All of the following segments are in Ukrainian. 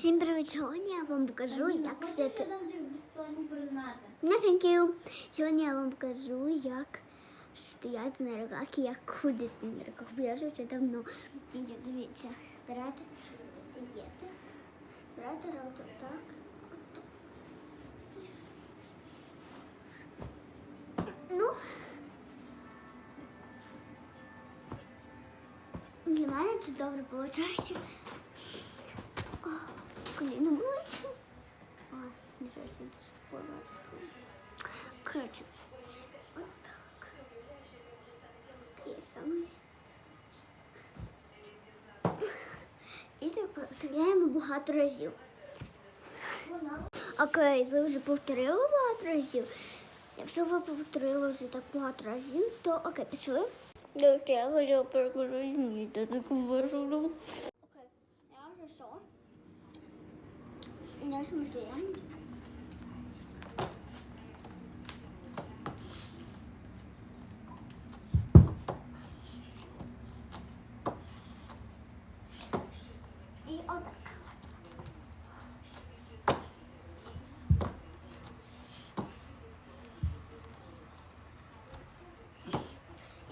Всім привіт! Сьогодні я вам покажу, як стояти. безплатні предмети. Не thank you. Сьогодні я вам покажу, як стояти на руках і як ходити на руках. Бо я вже це давно відео. Дивіться, берете, стоїте, берете робите так. Ну, для мене це добре виходить. Не знаю, що це сподобається. Коротше, от так. Є саме. І так повторяємо багато разів. Окей, ви вже повторили багато разів. Якщо ви повторили вже так багато разів, то окей, пішли. Дивіться, я хотіла переказати мені таку вишивку. Окей, я вже що? Я смысле. І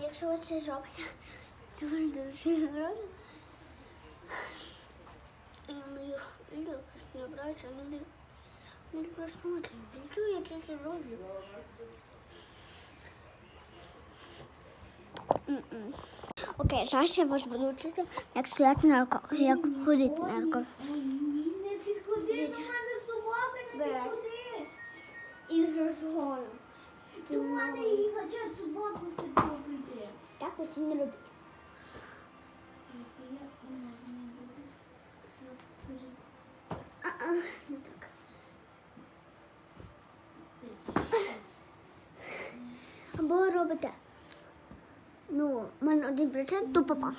Якщо це то ви дуже гарно. Моїх люблю, не брати, але не, посмотрим. Чого я це роблю? М-м. Окей, зараз я вас буду вчити, як стояти на руках, як ходити на руках. Мене і хочуть собаку хотіла прийти. Так ось не так. Або робите. Ну, в мене один процент, то папа.